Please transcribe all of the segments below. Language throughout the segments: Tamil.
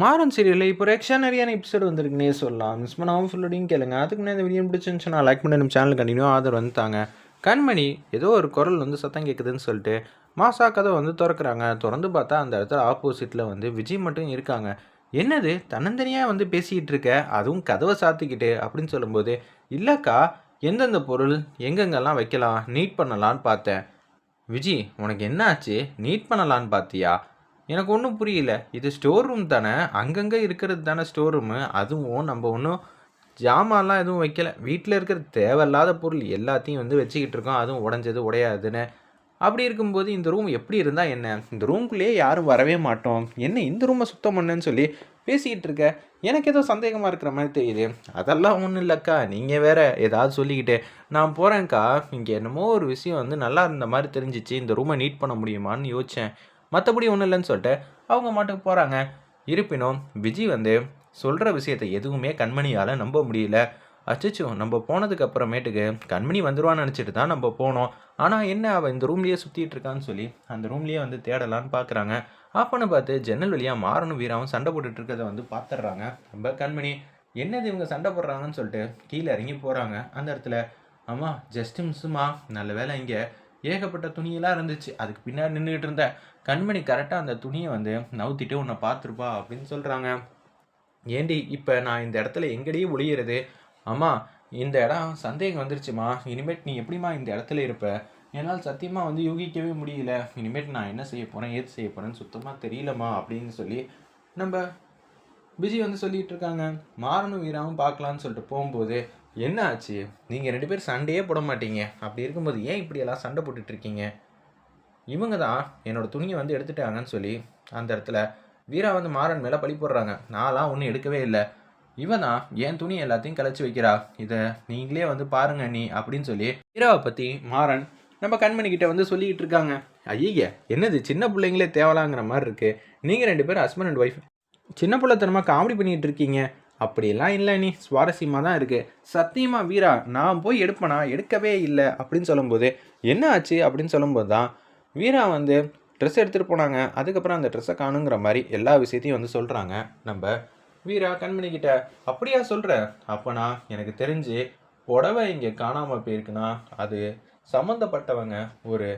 மாறன் சீரியலில் இப்போ எக்ஸ்ட்ரானரியான எபிசோடு வந்திருக்குன்னே சொல்லலாம். மிஸ் பண்ணாமல் ஃபுல்லோடையும் கேளுங்க. அதுக்கு முன்னாடி இந்த வீடியோ பிடிச்சிருந்துச்சுன்னா லைக் பண்ணி நம்ம சேனல் கண்டினியூ ஆதரவு வந்துட்டாங்க கண்மணி ஏதோ ஒரு குரல் வந்து சத்தம் கேட்குதுன்னு சொல்லிட்டு மாசா கதை வந்து திறக்கிறாங்க. திறந்து பார்த்தா அந்த இடத்துல ஆப்போசிட்டில் வந்து விஜய் மட்டும் இருக்காங்க. என்னது? தன்னந்தனியாக வந்து பேசிக்கிட்டு இருக்க? அதுவும் கதவை சாத்திக்கிட்டு அப்படின்னு சொல்லும்போது இல்லைக்கா எந்தெந்த பொருள் எங்கெங்கெல்லாம் வைக்கலாம்? நீட் பண்ணலான்னு பார்த்தேன். விஜி உனக்கு என்ன ஆச்சு நீட் பண்ணலான்னு பார்த்தியா? எனக்கு ஒன்றும் புரியல. இது ஸ்டோர் ரூம் தானே? அங்கங்கே இருக்கிறது தானே ஸ்டோர் ரூமு அதுவும் நம்ம ஒன்றும் ஜாமான்லாம் எதுவும் வைக்கல. வீட்டில் இருக்கிற தேவையில்லாத பொருள் எல்லாத்தையும் வந்து வச்சுக்கிட்டு இருக்கோம். அதுவும் உடஞ்சது உடையாதுன்னு. அப்படி இருக்கும்போது இந்த ரூம் எப்படி இருந்தால் என்ன? இந்த ரூம்குள்ளேயே யாரும் வரவே மாட்டோம். என்ன இந்த ரூமை சுத்தம் பண்ணுன்னு சொல்லி பேசிக்கிட்டு இருக்க. எனக்கு ஏதோ சந்தேகமாக இருக்கிற மாதிரி தெரியுது. அதெல்லாம் ஒன்றும் இல்லைக்கா. நீங்கள் வேற ஏதாவது சொல்லிக்கிட்டு நான் போகிறேன்க்கா இங்கே என்னமோ ஒரு விஷயம் வந்து நல்லா இருந்த மாதிரி தெரிஞ்சிச்சு. இந்த ரூமை நீட் பண்ண முடியுமான்னு யோசித்தேன் மற்றபடி ஒன்றும் இல்லைன்னு சொல்லிட்டு அவங்க மாட்டுக்கு போகிறாங்க இருப்பினும் விஜய் வந்து சொல்கிற விஷயத்தை எதுவுமே கண்மணியால் நம்ப முடியல. அச்சச்சோ நம்ம போனதுக்கு அப்புறமேட்டுக்கு கண்மணி வந்துடுவான்னு நினச்சிட்டு தான் நம்ம போனோம். ஆனால் என்ன அவள் இந்த ரூம்லேயே சுற்றிட்டு இருக்கான்னு சொல்லி அந்த ரூம்லேயே வந்து தேடலான்னு பார்க்குறாங்க அப்போன்னு பார்த்து ஜன்னல் வழியாக மாறணும் வீராவும் சண்டை போட்டுட்டு இருக்கிறத வந்து பார்த்துட்றாங்க நம்ம கண்மணி என்னது இவங்க சண்டை போடுறாங்கன்னு சொல்லிட்டு கீழே இறங்கி போகிறாங்க அந்த இடத்துல அம்மா ஜஸ்ட் மிஸ்ஸுமா நல்ல வேலை இங்கே ஏகப்பட்ட துணியெல்லாம் இருந்துச்சு. அதுக்கு பின்னாடி நின்றுக்கிட்டு இருந்த கண்மணி கரெக்டாக அந்த துணியை வந்து நவுத்திட்டு உன்னை பார்த்துருப்பா அப்படின்னு சொல்கிறாங்க ஏண்டி இப்போ நான் இந்த இடத்துல எங்கடியே ஒளியிறது? அம்மா இந்த இடம் சந்தேகம் வந்துருச்சுமா. இனிமேட் நீ எப்படிம்மா இந்த இடத்துல இருப்ப? என்னால் சத்தியமாக வந்து யூகிக்கவே முடியல. இனிமேட் நான் என்ன செய்ய போகிறேன் ஏது செய்ய போகிறேன்னு சுத்தமாக தெரியலம்மா அப்படின்னு சொல்லி நம்ம விஜய் வந்து சொல்லிகிட்டு இருக்காங்க. மாறனும் வீராவும் பார்க்கலான்னு சொல்லிட்டு போகும்போது என்ன ஆச்சு? நீங்கள் ரெண்டு பேரும் சண்டையே போட மாட்டீங்க. அப்படி இருக்கும்போது ஏன் இப்படியெல்லாம் சண்டை போட்டுட்ருக்கீங்க? இவங்க தான் என்னோட துணியை வந்து எடுத்துட்டாங்கன்னு சொல்லி அந்த இடத்துல வீரா வந்து மாறன் மேலே பழி போடுறாங்க. நான்லாம் ஒன்றும் எடுக்கவே இல்லை. இவன் தான் என் துணி எல்லாத்தையும் கலைச்சி வைக்கிறா. இதை நீங்களே வந்து பாருங்க நீ அப்படின்னு சொல்லி வீராவை பற்றி மாறன் நம்ம கண்மணிக்கிட்ட வந்து சொல்லிக்கிட்டு இருக்காங்க ஐய என்னது? சின்ன பிள்ளைங்களே தேவலாங்கிற மாதிரி இருக்குது நீங்கள் ரெண்டு பேரும் ஹஸ்பண்ட் அண்ட் ஒய்ஃப் சின்ன பிள்ளைத்தனமாக காமெடி பண்ணிகிட்டு இருக்கீங்க அப்படியெல்லாம் இல்லை நீ. சுவாரஸ்யமாக தான் இருக்குது சத்தியமாக வீரா நான் போய் எடுப்பேனா? எடுக்கவே இல்லை. அப்படின்னு சொல்லும்போது என்ன ஆச்சு? அப்படின்னு சொல்லும்போது தான் வீரா வந்து ட்ரெஸ் எடுத்துகிட்டு போனாங்க. அதுக்கப்புறம் அந்த ட்ரெஸ்ஸை காணுங்கிற மாதிரி எல்லா விஷயத்தையும் வந்து சொல்கிறாங்க நம்ம வீரா கண்மணிக்கிட்ட அப்படியா சொல்கிற அப்போனா எனக்கு தெரிஞ்சு புடவை இங்கே காணாமல் போயிருக்குன்னா அது சம்மந்தப்பட்டவங்க ஒரு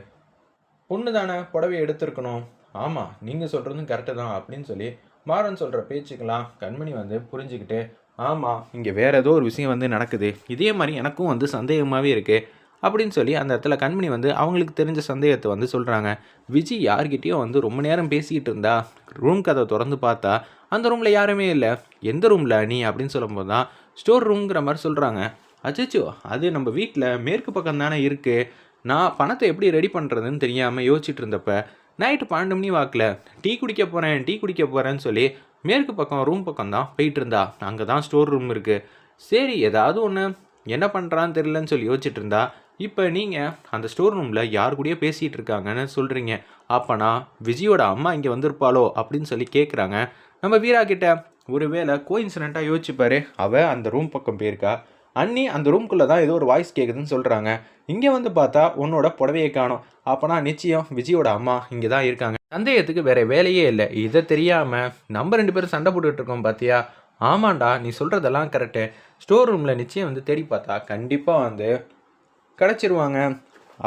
பொண்ணு தானே புடவை எடுத்திருக்கணும். ஆமாம் நீங்கள் சொல்கிறதும் கரெக்டு தான். அப்படின்னு சொல்லி மாறன் சொல்கிற பேச்சுக்கெல்லாம் கண்மணி வந்து புரிஞ்சுக்கிட்டு ஆமாம் இங்கே வேறு ஏதோ ஒரு விஷயம் வந்து நடக்குது. இதே மாதிரி எனக்கும் வந்து சந்தேகமாகவே இருக்குது அப்படின்னு சொல்லி அந்த இடத்துல கண்மணி வந்து அவங்களுக்கு தெரிஞ்ச சந்தேகத்தை வந்து சொல்கிறாங்க விஜய் யார்கிட்டயும் வந்து ரொம்ப நேரம் பேசிக்கிட்டு இருந்தா ரூம் கதை திறந்து பார்த்தா அந்த ரூமில் யாருமே இல்லை. எந்த ரூமில் நீ? அப்படின்னு சொல்லும்போது தான் ஸ்டோர் ரூம்ங்கிற மாதிரி சொல்கிறாங்க அச்சோ அது நம்ம வீட்டில் மேற்கு பக்கம் தானே இருக்குது நான் பணத்தை எப்படி ரெடி பண்ணுறதுன்னு தெரியாமல் யோசிச்சுட்டு இருந்தப்ப நைட்டு பன்னெண்டு மணி வாக்கில் டீ குடிக்க போகிறேன் டீ குடிக்க போகிறேன்னு சொல்லி மேற்கு பக்கம் ரூம் பக்கம் தான் போயிட்டு இருந்தா. அங்கே தான் ஸ்டோர் ரூம் இருக்குது சரி ஏதாவது ஒன்று என்ன பண்ணுறான்னு தெரிலன்னு சொல்லி யோசிச்சுட்டு இருந்தா. இப்போ நீங்கள் அந்த ஸ்டோர் ரூமில் யார் கூடயோ பேசிகிட்டு இருக்காங்கன்னு சொல்கிறீங்க அப்போனா விஜயோட அம்மா இங்கே வந்திருப்பாளோ அப்படின்னு சொல்லி கேட்குறாங்க நம்ம வீரா கிட்ட ஒருவேளை கோயின்சிடெண்ட்டாக யோசிச்சுப்பாரு. அவள் அந்த ரூம் பக்கம் போயிருக்கா. அண்ணி அந்த ரூம்குள்ளே தான் ஏதோ ஒரு வாய்ஸ் கேட்குதுன்னு சொல்கிறாங்க இங்கே வந்து பார்த்தா உன்னோட புடவையை காணும். அப்போனா நிச்சயம் விஜயோட அம்மா இங்கே தான் இருக்காங்க. சந்தேகத்துக்கு வேற வேலையே இல்லை. இதை தெரியாமல் நம்ம ரெண்டு பேரும் சண்டை போட்டுட்டு இருக்கோம் பார்த்தியா ஆமாண்டா நீ சொல்கிறதெல்லாம் கரெக்டு ஸ்டோர் ரூமில் நிச்சயம் வந்து தேடி பார்த்தா கண்டிப்பாக வந்து கிடச்சிருவாங்க.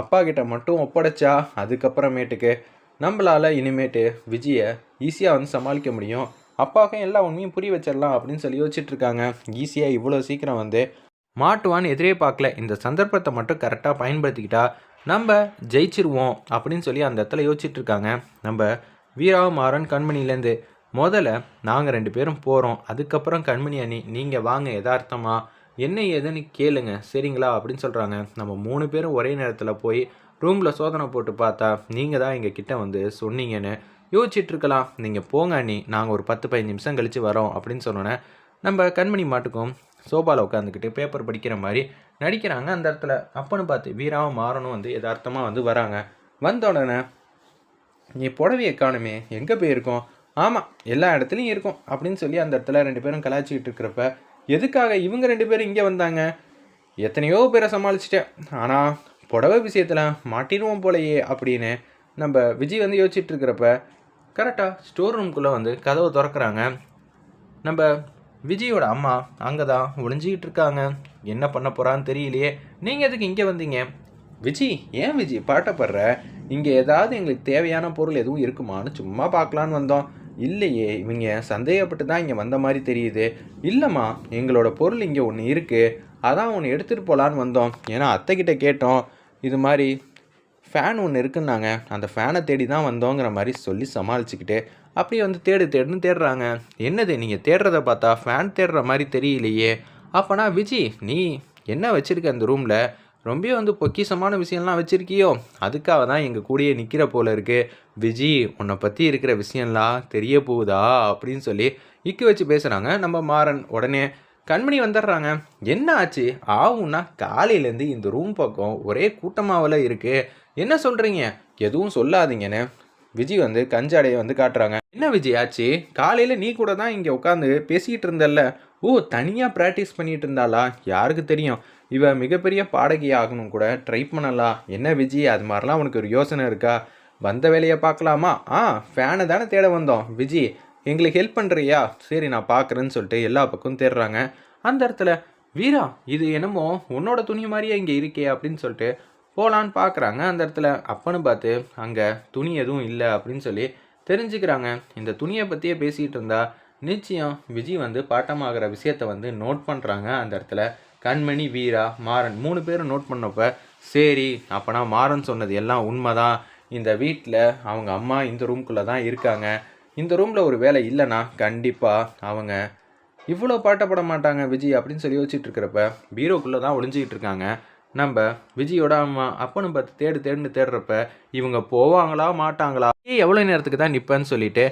அப்பா கிட்ட மட்டும் ஒப்படைச்சா அதுக்கப்புறமேட்டுக்கு நம்மளால் இனிமேட்டு விஜயை ஈஸியாக வந்து சமாளிக்க முடியும். அப்பாவுக்கும் எல்லா உண்மையும் புரிய வச்சிடலாம் அப்படின்னு சொல்லி யோசிச்சுட்டு இருக்காங்க. ஈஸியாக இவ்வளோ சீக்கிரம் வந்து மாட்டுவான்னு எதிரே பார்க்கல. இந்த சந்தர்ப்பத்தை மட்டும் கரெக்டாக பயன்படுத்திக்கிட்டா நம்ம ஜெயிச்சிருவோம் அப்படின்னு சொல்லி அந்த இடத்துல யோசிச்சுட்டு இருக்காங்க. நம்ம வீராவும் மாறன் கண்மணிலேருந்து முதல்ல நாங்கள் ரெண்டு பேரும் போகிறோம் அதுக்கப்புறம் கண்மணி அணி நீங்கள் வாங்க யதார்த்தமா. என்ன ஏதுன்னு கேளுங்க. சரிங்களா? அப்படின்னு சொல்கிறாங்க நம்ம மூணு பேரும் ஒரே நேரத்தில் போய் ரூமில் சோதனை போட்டு பார்த்தா நீங்கள் தான் எங்கள் கிட்டே வந்து சொன்னீங்கன்னு யோசிச்சுட்டு இருக்கலாம். நீங்கள் போங்க அண்ணி. நாங்கள் ஒரு பத்து பதினஞ்சு நிமிஷம் கழித்து வரோம் அப்படின்னு சொன்னோன்னே நம்ம கண்மணி மாட்டுக்கும் சோபாவில் உட்காந்துக்கிட்டு பேப்பர் படிக்கிற மாதிரி நடிக்கிறாங்க. அந்த இடத்துல அப்பன்னு பார்த்து வீராவும் மாறனும் வந்து யதார்த்தமாக வந்து வராங்க. வந்த உடனே நீ புடவையை காணுமே எங்கே போயிருக்கோம்? ஆமாம் எல்லா இடத்துலையும் இருக்கும் அப்படின்னு சொல்லி அந்த இடத்துல ரெண்டு பேரும் கலாய்ச்சிக்கிட்டு இருக்கிறப்ப எதுக்காக இவங்க ரெண்டு பேரும் இங்கே வந்தாங்க? எத்தனையோ பேரை சமாளிச்சிட்டேன். ஆனால் புடவை விஷயத்தில் மாட்டிடுவோம் போலையே அப்படின்னு நம்ம விஜய் வந்து யோசிச்சுட்டு இருக்கிறப்ப கரெக்டாக ஸ்டோர் ரூம்குள்ளே வந்து கதவை திறக்கிறாங்க. நம்ம விஜயோட அம்மா அங்கே தான் ஒளிஞ்சிக்கிட்டு இருக்காங்க. என்ன பண்ண போகிறான்னு தெரியலையே. நீங்கள் எதுக்கு இங்கே வந்தீங்க? விஜி ஏன் விஜி பாட்டப்படுற இங்கே ஏதாவது எங்களுக்கு தேவையான பொருள் எதுவும் இருக்குமான்னு சும்மா பார்க்கலான்னு வந்தோம். இல்லையே இவங்க சந்தேகப்பட்டு தான் இங்கே வந்த மாதிரி தெரியுது. இல்லைம்மா எங்களோட பொருள் இங்கே ஒன்று இருக்குது அதான் ஒன்று எடுத்துகிட்டு போகலான்னு வந்தோம். ஏன்னா அத்தைக்கிட்ட கேட்டோம். இது மாதிரி ஃபேன் ஒன்று இருக்குன்னாங்க. அந்த ஃபேனை தேடி தான் வந்தோங்கிற மாதிரி சொல்லி சமாளிச்சுக்கிட்டு அப்படியே வந்து தேடு தேடுன்னு தேடுறாங்க. என்னது நீங்கள் தேடுறத பார்த்தா ஃபேன் தேடுற மாதிரி தெரியலையே. அப்போனா விஜி நீ என்ன வச்சுருக்க அந்த ரூமில் ரொம்ப வந்து பொக்கிஷமான விஷயம்லாம் வச்சுருக்கியோ? அதுக்காக தான் எங்கள் கூடயே நிற்கிற போல இருக்குது விஜி உன்னை பற்றி இருக்கிற விஷயம்லாம் தெரிய போகுதா? அப்படின்னு சொல்லி இக்கு வச்சு பேசுகிறாங்க நம்ம மாறன் உடனே கண்மணி வந்துடுறாங்க. என்ன ஆச்சு? ஆகும்னா காலையிலேருந்து இந்த ரூம் பக்கம் ஒரே கூட்டமாவில் இருக்குது என்ன சொல்கிறீங்க எதுவும் சொல்லாதீங்கன்னு விஜய் வந்து கஞ்சாடையை வந்து காட்டுறாங்க. என்ன விஜய் ஆச்சு? காலையில் நீ கூட தான் இங்கே உட்காந்து பேசிகிட்டு இருந்தல்ல? ஓ தனியாக ப்ராக்டிஸ் பண்ணிட்டு இருந்தாளா? யாருக்கு தெரியும்? இவ மிகப்பெரிய பாடகி ஆகணும் கூட. ட்ரை பண்ணலாம் என்ன விஜய் அது மாதிரிலாம் உனக்கு ஒரு யோசனை இருக்கா? வந்த வேலையை பார்க்கலாமா? ஆ ஃபேனை தானே தேட வந்தோம். விஜி எங்களுக்கு ஹெல்ப் பண்ணுறியா சரி நான் பார்க்குறேன்னு சொல்லிட்டு எல்லா பக்கமும் தேடுறாங்க. அந்த இடத்துல வீரா இது என்னமோ உன்னோட துணி மாதிரியே இங்கே இருக்கே அப்படின்னு சொல்லிட்டு போகலான்னு பார்க்குறாங்க அந்த இடத்துல அப்பன்னு பார்த்து அங்கே துணி எதுவும் இல்லை அப்படின்னு சொல்லி தெரிஞ்சுக்கிறாங்க. இந்த துணியை பற்றியே பேசிகிட்டு இருந்தா நிச்சயம் விஜய் வந்து பாட்டமாகிற விஷயத்த வந்து நோட் பண்ணுறாங்க அந்த இடத்துல கண்மணி வீரா மாறன் மூணு பேரும் நோட் பண்ணப்போ சரி அப்போனா மாறன் சொன்னது எல்லாம் உண்மைதான். இந்த வீட்டில் அவங்க அம்மா இந்த ரூம்குள்ளே தான் இருக்காங்க. இந்த ரூமில் ஒரு வேலை இல்லைன்னா கண்டிப்பாக அவங்க இவ்வளோ பாட்டப்பட மாட்டாங்க விஜய் அப்படின்னு சொல்லி யோசிச்சுட்டு இருக்கிறப்ப பீரோக்குள்ளே தான் ஒளிஞ்சிக்கிட்டு இருக்காங்க. நம்ம விஜயோட அம்மா அப்பனும் பார்த்து தேடு தேடுன்னு தேடுறப்ப இவங்க போவாங்களா மாட்டாங்களா? எவ்வளோ நேரத்துக்கு தான் நிற்பேன்னு சொல்லிட்டு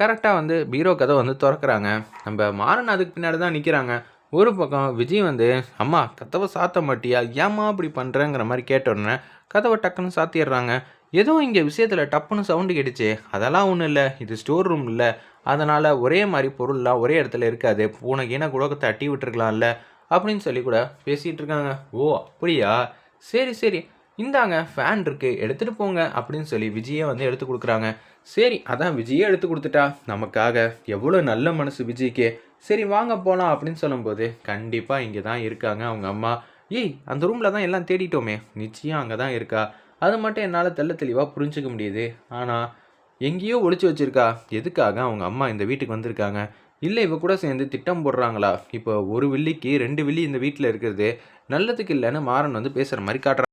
கரெக்டாக வந்து பீரோ கதை வந்து திறக்கிறாங்க. நம்ம மாறன் அதுக்கு பின்னாடி தான் நிற்கிறாங்க ஒரு பக்கம் விஜய் வந்து அம்மா கதவை சாத்த மாட்டியா? ஏம்மா இப்படி பண்ணுறேங்கிற மாதிரி கேட்ட உடனே கதவை டக்குன்னு சாத்திடுறாங்க ஏதோ இங்கே விஷயத்தில் டப்புன்னு சவுண்டு கேட்டுச்சு. அதெல்லாம் ஒன்றும் இல்லை. இது ஸ்டோர் ரூம் இல்லை. அதனால் ஒரே மாதிரி பொருள்லாம் ஒரே இடத்துல இருக்காது. பூனை கீனை கூட தட்டி விட்டுருக்கலாம்ல. அப்படின்னு சொல்லி கூட பேசிகிட்டு இருக்காங்க. ஓ அப்படியா? சரி சரி. இந்தாங்க ஃபேன் இருக்குது எடுத்துகிட்டு போங்க அப்படின்னு சொல்லி விஜயே வந்து எடுத்து கொடுக்குறாங்க. சரி அதான் விஜயே எடுத்து கொடுத்துட்டா. நமக்காக எவ்வளோ நல்ல மனசு விஜய்க்கு. சரி வாங்க போகலாம் அப்படின்னு சொல்லும்போது கண்டிப்பாக இங்கே தான் இருக்காங்க அவங்க அம்மா. ஏய் அந்த ரூமில் தான் எல்லாம் தேடிட்டோமே. நிச்சயம் அங்கே தான் இருக்கா? அது மட்டும் என்னால் தெல்ல தெளிவாக புரிஞ்சுக்க முடியுது. ஆனால் எங்கேயோ ஒழிச்சு வச்சுருக்கா. எதுக்காக அவங்க அம்மா இந்த வீட்டுக்கு வந்திருக்காங்க? இல்லை இவ கூட சேர்ந்து திட்டம் போடுறாங்களா? இப்போ ஒரு வில்லிக்கு ரெண்டு வில்லி இந்த வீட்டில் இருக்கிறது நல்லதுக்கு இல்லைன்னு மாறன் வந்து பேசுகிற மாதிரி காட்டுறாங்க